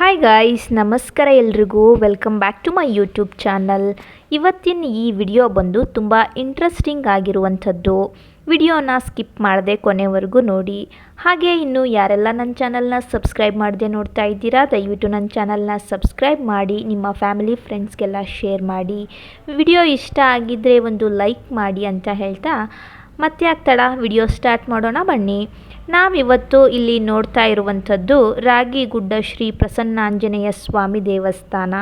Hi guys ನಮಸ್ಕಾರ ಎಲ್ರಿಗೂ. Welcome back to my YouTube channel ಇವತ್ತಿನ ಈ ವಿಡಿಯೋ ಬಂದು ತುಂಬ ಇಂಟ್ರೆಸ್ಟಿಂಗ್ ಆಗಿರುವಂಥದ್ದು. ವಿಡಿಯೋನ ಸ್ಕಿಪ್ ಮಾಡದೆ ಕೊನೆವರೆಗೂ ನೋಡಿ. ಹಾಗೆ ಇನ್ನು ಯಾರೆಲ್ಲ ನನ್ನ ಚಾನಲ್ನ ಸಬ್ಸ್ಕ್ರೈಬ್ ಮಾಡದೆ ನೋಡ್ತಾ ಇದ್ದೀರಾ, ದಯವಿಟ್ಟು ನನ್ನ ಚಾನಲ್ನ ಸಬ್ಸ್ಕ್ರೈಬ್ ಮಾಡಿ, ನಿಮ್ಮ ಫ್ಯಾಮಿಲಿ ಫ್ರೆಂಡ್ಸ್ಗೆಲ್ಲ ಶೇರ್ ಮಾಡಿ. ವಿಡಿಯೋ ಇಷ್ಟ ಆಗಿದ್ದರೆ ಒಂದು ಲೈಕ್ ಮಾಡಿ ಅಂತ ಹೇಳ್ತಾ, ಮತ್ತೆ ಆಗ್ತಾಳ ವಿಡಿಯೋ ಸ್ಟಾರ್ಟ್ ಮಾಡೋಣ ಬನ್ನಿ. ನಾವಿವತ್ತು ಇಲ್ಲಿ ನೋಡ್ತಾ ಇರುವಂಥದ್ದು ರಾಗಿಗುಡ್ಡ ಶ್ರೀ ಪ್ರಸನ್ನಾಂಜನೇಯ ಸ್ವಾಮಿ ದೇವಸ್ಥಾನ.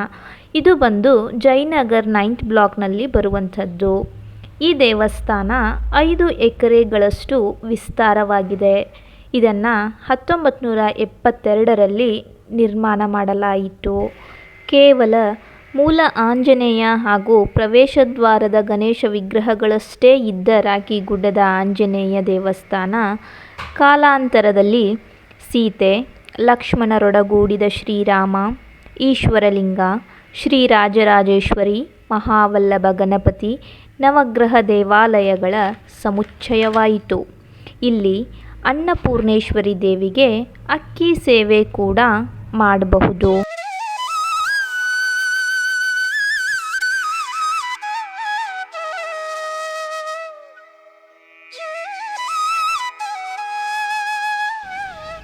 ಇದು ಬಂದು ಜಯನಗರ್ ನೈನ್ತ್ ಬ್ಲಾಕ್ನಲ್ಲಿ ಬರುವಂಥದ್ದು. ಈ ದೇವಸ್ಥಾನ ಐದು ಎಕರೆಗಳಷ್ಟು ವಿಸ್ತಾರವಾಗಿದೆ. ಇದನ್ನು ಹತ್ತೊಂಬತ್ತು ನೂರ ಎಪ್ಪತ್ತೆರಡರಲ್ಲಿ ನಿರ್ಮಾಣ ಮಾಡಲಾಯಿತು. ಕೇವಲ ಮೂಲ ಆಂಜನೇಯ ಹಾಗೂ ಪ್ರವೇಶದ್ವಾರದ ಗಣೇಶ ವಿಗ್ರಹಗಳಷ್ಟೇ ಇದ್ದ ರಾಗಿಗುಡ್ಡದ ಆಂಜನೇಯ ದೇವಸ್ಥಾನ ಕಾಲಾಂತರದಲ್ಲಿ ಸೀತೆ, ಲಕ್ಷ್ಮಣರೊಡಗೂಡಿದ ಶ್ರೀರಾಮ, ಈಶ್ವರಲಿಂಗ, ಶ್ರೀರಾಜರಾಜೇಶ್ವರಿ, ಮಹಾವಲ್ಲಭ ಗಣಪತಿ, ನವಗ್ರಹ ದೇವಾಲಯಗಳ ಸಮುಚ್ಚಯವಾಯಿತು. ಇಲ್ಲಿ ಅನ್ನಪೂರ್ಣೇಶ್ವರಿ ದೇವಿಗೆ ಅಕ್ಕಿ ಸೇವೆ ಕೂಡ ಮಾಡಬಹುದು.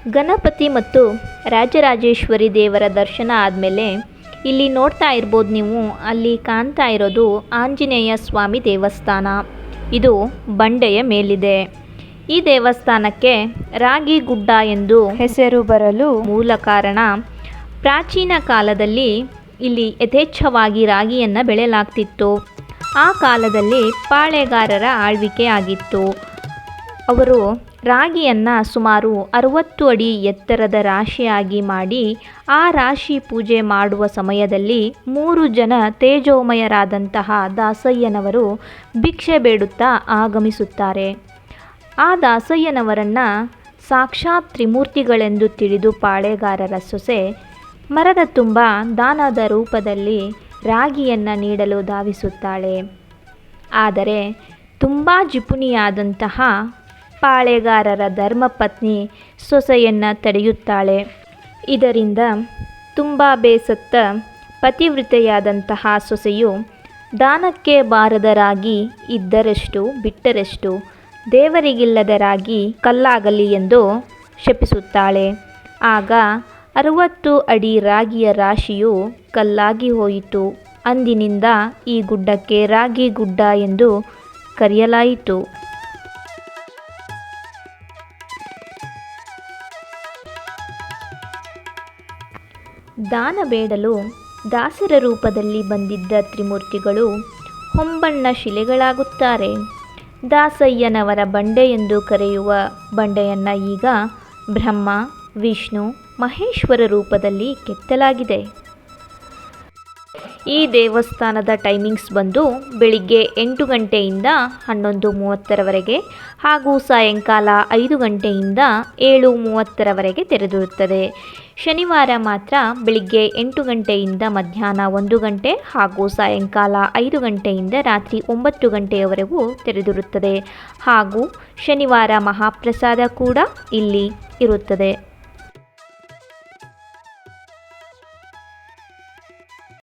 ಗಣಪತಿ ಮತ್ತು ರಾಜರಾಜೇಶ್ವರಿ ದೇವರ ದರ್ಶನ ಆದಮೇಲೆ ಇಲ್ಲಿ ನೋಡ್ತಾ ಇರ್ಬೋದು ನೀವು ಅಲ್ಲಿ ಕಾಣ್ತಾ ಇರೋದು ಆಂಜನೇಯ ಸ್ವಾಮಿ ದೇವಸ್ಥಾನ. ಇದು ಬಂಡೆಯ ಮೇಲಿದೆ. ಈ ದೇವಸ್ಥಾನಕ್ಕೆ ರಾಗಿ ಗುಡ್ಡ ಎಂದು ಹೆಸರು ಬರಲು ಮೂಲ ಕಾರಣ ಪ್ರಾಚೀನ ಕಾಲದಲ್ಲಿ ಇಲ್ಲಿ ಯಥೇಚ್ಛವಾಗಿ ರಾಗಿಯನ್ನು ಬೆಳೆಯಲಾಗ್ತಿತ್ತು. ಆ ಕಾಲದಲ್ಲಿ ಪಾಳೆಗಾರರ ಆಳ್ವಿಕೆ ಆಗಿತ್ತು. ಅವರು ರಾಗಿಯನ್ನು ಸುಮಾರು ಅರವತ್ತು ಅಡಿ ಎತ್ತರದ ರಾಶಿಯಾಗಿ ಮಾಡಿ ಆ ರಾಶಿ ಪೂಜೆ ಮಾಡುವ ಸಮಯದಲ್ಲಿ ಮೂರು ಜನ ತೇಜೋಮಯರಾದಂತಹ ದಾಸಯ್ಯನವರು ಭಿಕ್ಷೆ ಬೇಡುತ್ತಾ ಆಗಮಿಸುತ್ತಾರೆ. ಆ ದಾಸಯ್ಯನವರನ್ನು ಸಾಕ್ಷಾತ್ ತ್ರಿಮೂರ್ತಿಗಳೆಂದು ತಿಳಿದು ಪಾಳೆಗಾರರ ಸೊಸೆ ಮರದ ತುಂಬ ದಾನದ ರೂಪದಲ್ಲಿ ರಾಗಿಯನ್ನು ನೀಡಲು ಧಾವಿಸುತ್ತಾಳೆ. ಆದರೆ ತುಂಬ ಜಿಪುಣಿಯಾದಂತಹ ಪಾಳೆಗಾರರ ಧರ್ಮಪತ್ನಿ ಸೊಸೆಯನ್ನು ತಡೆಯುತ್ತಾಳೆ. ಇದರಿಂದ ತುಂಬ ಬೇಸತ್ತ ಪತಿವೃತೆಯಾದಂತಹ ಸೊಸೆಯು ದಾನಕ್ಕೆ ಬಾರದರಾಗಿ ಇದ್ದರಷ್ಟು ಬಿಟ್ಟರಷ್ಟು ದೇವರಿಗಿಲ್ಲದರಾಗಿ ದೇವರಿಗಿಲ್ಲದ ರಾಗಿ ಕಲ್ಲಾಗಲಿ ಎಂದು ಶಪಿಸುತ್ತಾಳೆ. ಆಗ ಅರುವತ್ತು ಅಡಿ ರಾಗಿಯ ರಾಶಿಯು ಕಲ್ಲಾಗಿ ಹೋಯಿತು. ಅಂದಿನಿಂದ ಈ ಗುಡ್ಡಕ್ಕೆ ರಾಗಿ ಗುಡ್ಡ ಎಂದು ಕರೆಯಲಾಯಿತು. ದಾನ ಬೇಡಲು ದಾಸರ ರೂಪದಲ್ಲಿ ಬಂದಿದ್ದ ತ್ರಿಮೂರ್ತಿಗಳು ಹೊಂಬಣ್ಣ ಶಿಲೆಗಳಾಗುತ್ತಾರೆ. ದಾಸಯ್ಯನವರ ಬಂಡೆ ಎಂದು ಕರೆಯುವ ಬಂಡೆಯನ್ನು ಈಗ ಬ್ರಹ್ಮ, ವಿಷ್ಣು, ಮಹೇಶ್ವರ ರೂಪದಲ್ಲಿ ಕೆತ್ತಲಾಗಿದೆ. ಈ ದೇವಸ್ಥಾನದ ಟೈಮಿಂಗ್ಸ್ ಬಂದು ಬೆಳಿಗ್ಗೆ ಎಂಟು ಗಂಟೆಯಿಂದ ಹನ್ನೊಂದು ಮೂವತ್ತರವರೆಗೆ ಹಾಗೂ ಸಾಯಂಕಾಲ ಐದು ಗಂಟೆಯಿಂದ ಏಳು ಮೂವತ್ತರವರೆಗೆ ತೆರೆದಿರುತ್ತದೆ. ಶನಿವಾರ ಮಾತ್ರ ಬೆಳಿಗ್ಗೆ ಎಂಟು ಗಂಟೆಯಿಂದ ಮಧ್ಯಾಹ್ನ ಒಂದು ಗಂಟೆ ಹಾಗೂ ಸಾಯಂಕಾಲ ಐದು ಗಂಟೆಯಿಂದ ರಾತ್ರಿ ಒಂಬತ್ತು ಗಂಟೆಯವರೆಗೂ ತೆರೆದಿರುತ್ತದೆ ಹಾಗೂ ಶನಿವಾರ ಮಹಾಪ್ರಸಾದ ಕೂಡ ಇಲ್ಲಿ ಇರುತ್ತದೆ.